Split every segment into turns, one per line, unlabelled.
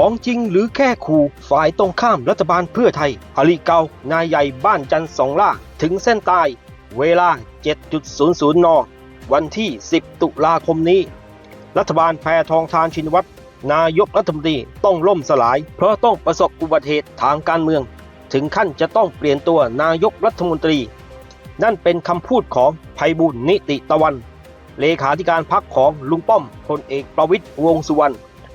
ของจริงหรือแค่ขู่ฝ่ายตรงข้ามรัฐบาลเพื่อไทยอลีเกานายใหญ่บ้านจันสองล่า ถึงเส้นตาย เวลา 7.00 น วันที่ 10 ตุลาคมนี้ รัฐบาลแพทองทานชินวัตรนายกรัฐมนตรีต้องล่มสลาย เพราะต้องประสบอุบัติเหตุทางการเมือง ถึงขั้นจะต้องเปลี่ยนตัวนายกรัฐมนตรี นั่นเป็นคำพูดของไพบุญนิติตะวัน เลขาธิการพักของลุงป้อมพลเอกประวิตยวงสุวรรณ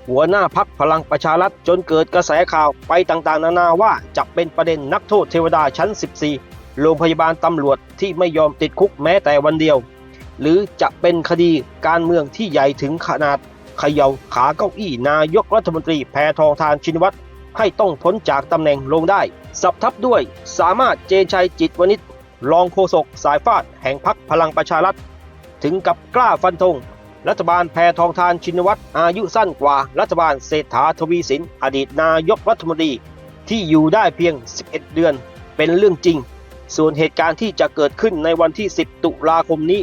หัวหน้าพักพลังประชารัฐจนเกิดกระแสข่าวไปต่างๆ นานาว่าจะเป็นประเด็นนักโทษเทวดาชั้น 14 โรงพยาบาลตำรวจที่ไม่ยอมติดคุกแม้แต่วันเดียว หรือจะเป็นคดีการเมืองที่ใหญ่ถึงขนาดเขย่าขาเก้าอี้นายกรัฐมนตรีแพทองทานชินวัตรให้ต้องพ้นจากตำแหน่งลงได้ สับทับด้วยสามารถเจนชัยจิตวณิชรองโฆษกสายฟาดแห่งพักพลังประชารัฐ ถึงกับกล้าฟันธง รัฐบาลแพทองทานชินวัตรอายุสั้นกว่า รัฐบาลเศรษฐาทวีสิน อดีตนายกรัฐมนตรีที่อยู่ได้เพียง 11 เดือน เป็นเรื่องจริง ส่วนเหตุการณ์ที่จะเกิดขึ้นในวันที่ 10 ตุลาคมนี้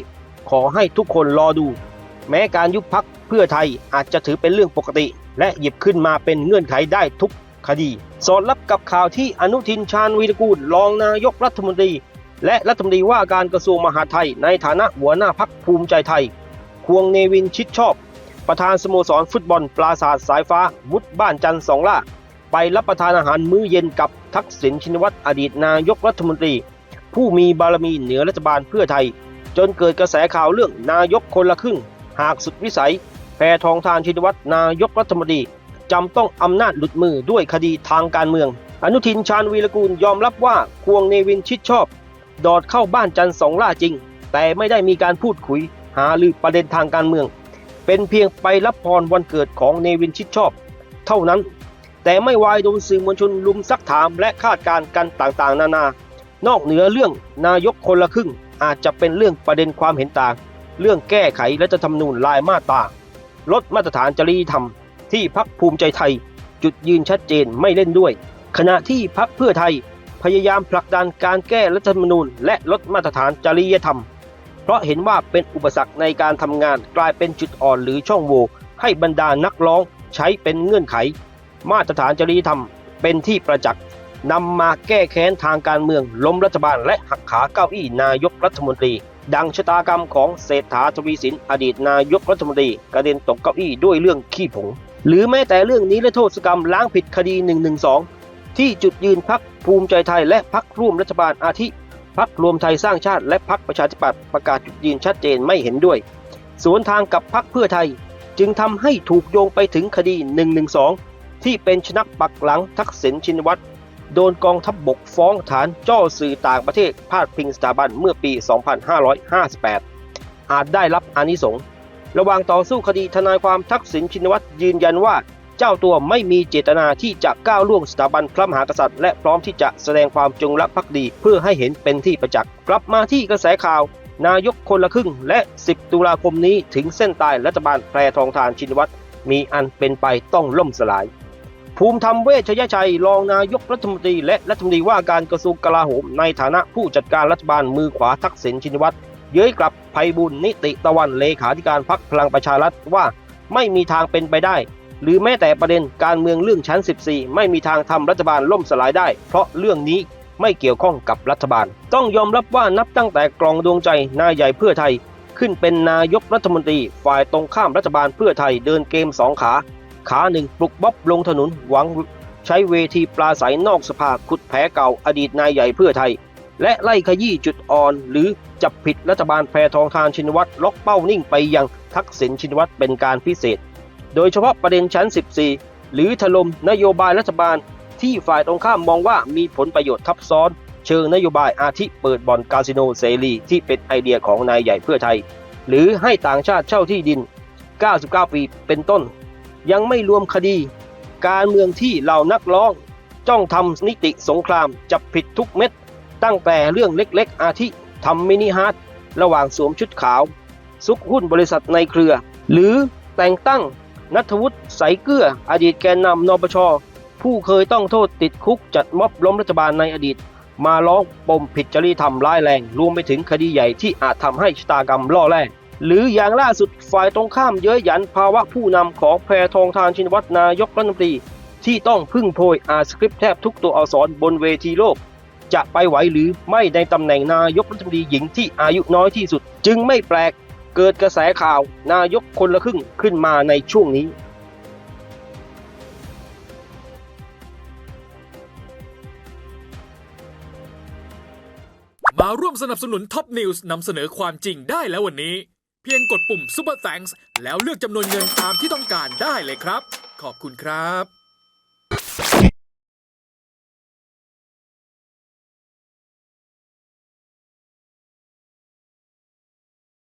ขอให้ทุกคนรอดู แม้การยุบพักเพื่อไทยอาจจะถือเป็นเรื่องปกติ และหยิบขึ้นมาเป็นเงื่อนไขได้ทุกคดี สอดรับกับข่าวที่อนุทินชาญวีรกูลรองนายกรัฐมนตรี และรัฐมนตรีว่าการกระทรวงมหาดไทยในฐานะหัวหน้าพักภูมิใจไทย ควงเนวินชิดชอบ ประธานสโมสรฟุตบอลปราสาทสายฟ้าวุฒิบ้านจันทร์สองล่า ไปรับประทานอาหารมื้อเย็นกับทักษิณชินวัตรอดีตนายกรัฐมนตรี ผู้มีบารมีเหนือรัฐบาลเพื่อไทย จนเกิดกระแสข่าวเรื่องนายกคนละครึ่ง หากสุดวิสัย แพทองทานชินวัตรนายกรัฐมนตรีจำต้องอำนาจหลุดมือด้วยคดีทางการเมือง อนุทินชาญวีรกูลยอมรับว่าควงเนวินชิดชอบ ดอดเข้าบ้านจันทร์สองล่าจริง แต่ไม่ได้มีการพูดคุย หาลือประเด็นทางการเมือง เป็นเพียงไปรับพรวันเกิดของเนวินชิดชอบ เท่านั้น แต่ไม่วายโดนสื่อมวลชนลุมซักถามและคาดการกันต่างๆ นานานอกเหนือเรื่องนายกคนละครึ่งอาจจะเป็นเรื่องประเด็นความเห็นต่าง เรื่องแก้ไขและจะทำนูญลายมาตาลดมาตรฐานจริยธรรม ที่พักภูมิใจไทย จุดยืนชัดเจนไม่เล่นด้วย ขณะที่พักเพื่อไทยพยายามผลักดันการแก้รัฐธรรมนูญและลดมาตรฐานจริยธรรม เพราะเห็นว่าเป็นอุปสรรคในการทำงานกลายเป็นจุดอ่อนหรือช่องโหว่ให้บรรดานักร้องใช้เป็นเงื่อนไข มาตรฐานจริยธรรมเป็นที่ประจักษ์นำมาแก้แค้นทางการเมืองล้มรัฐบาลและหักขาเก้าอี้นายกรัฐมนตรี ดังชะตากรรมของเศรษฐาทวีสินอดีตนายกรัฐมนตรีกระเด็นตกเก้าอี้ด้วยเรื่องขี้ผง หรือแม้แต่เรื่องนี้และโทษกรรมล้างผิดคดี 112 ที่จุดยืนพักภูมิใจไทยและพักร่วมรัฐบาลอาทิ พักรวมไทยสร้างชาติและพักประชาธิปัตย์ประกาศจุดยืนชัดเจนไม่เห็นด้วย สวนทางกับพักเพื่อไทยจึงทำให้ถูกโยงไปถึงคดี 112 ที่เป็นชนักปักหลังทักษิณชินวัตรโดนกองทัพบบกฟ้องฐานจ้อสื่อต่างประเทศพาดพิงสถาบันเมื่อปี 2558 อาจได้รับอานิสงส์ระหว่างต่อสู้คดีทนายความทักษิณชินวัตรยืนยันว่า เจ้าตัวไม่มีเจตนาที่จะก้าวล่วงสถาบันพระมหากษัตริย์ และพร้อมที่จะแสดงความจงรักภักดี เพื่อให้เห็นเป็นที่ประจักษ์กลับมาที่กระแสข่าว นายกคนละครึ่ง และ 10 ตุลาคมนี้ถึงเส้นตายรัฐบาลแพรทองทานชินวัตรมีอันเป็นไปต้องล่มสลาย ภูมิธรรมเวชยชัยรองนายกรัฐมนตรี และรัฐมนตรีว่าการกระทรวงกลาโหม ในฐานะผู้จัดการรัฐบาลมือขวาทักษิณชินวัตรเย้ยกลับไพบุญนิติตะวันเลขาธิการพักพลังประชารัฐว่า ไม่มีทางเป็นไปได้ หรือแม้แต่ประเด็นการเมืองเรื่องชั้น 14 ไม่มีทางทำรัฐบาลล่มสลายได้ เพราะเรื่องนี้ไม่เกี่ยวข้องกับรัฐบาล ต้องยอมรับว่านับตั้งแต่กล่องดวงใจนายใหญ่เพื่อไทย ขึ้นเป็นนายกรัฐมนตรีฝ่ายตรงข้ามรัฐบาลเพื่อไทยเดินเกมสองขา ขาหนึ่งปลุกบ๊อบลงถนนหวังใช้เวทีปลาใสนอกสภาขุดแผลเก่าอดีตนายใหญ่เพื่อไทย และไล่ขยี้จุดอ่อน หรือจับผิดรัฐบาลแพรทองทานชินวัตรล็อกเป้านิ่งไปยังทักษิณชินวัตรเป็นการพิเศษ โดยเฉพาะประเด็นชั้น 14 หรือถล่มนโยบายรัฐบาลที่ฝ่ายตรงข้ามมองว่ามีผลประโยชน์ทับซ้อน เชิงนโยบายอาทิเปิดบ่อนคาสิโนเสรีที่เป็นไอเดียของนายใหญ่เพื่อไทย หรือให้ต่างชาติเช่าที่ดิน 99 ปีเป็นต้น ยังไม่รวมคดี การเมืองที่เหล่านักร้อง จ้องทำนิติสงครามจับผิดทุกเม็ด ตั้งแต่เรื่องเล็กๆ อาทิทำมินิฮาร์ดระหว่างสวมชุดขาว ซุกหุ้นบริษัทในเครือ หรือแต่งตั้ง นัทวุฒิใสเกื้ออดีตแกนนำนปช ผู้เคยต้องโทษติดคุกจัดม็อบล้มรัฐบาลในอดีต มาร้องปมผิดจริยธรรมร้ายแรง รวมไปถึงคดีใหญ่ที่อาจทำให้ชะตากรรมล่อแร่หรืออย่างล่าสุดฝ่ายตรงข้ามเย้ยหยันภาวะผู้นำของแพรทองทานชินวัตรนายกรัฐมนตรี ที่ต้องพึ่งโพยอาสคริปแทบทุกตัวอักษรบนเวทีโลก จะไปไหวหรือไม่ในตำแหน่งนายกรัฐมนตรีหญิงที่อายุน้อยที่สุด จึงไม่แปลก เกิดกระแสข่าวนายกคนละครึ่งขึ้นมาในช่วงนี้
มาร่วมสนับสนุนท็อปนิวส์นำเสนอความจริงได้แล้ววันนี้ เพียงกดปุ่ม Super Thanks แล้วเลือกจำนวนเงินตามที่ต้องการได้เลยครับ ขอบคุณครับ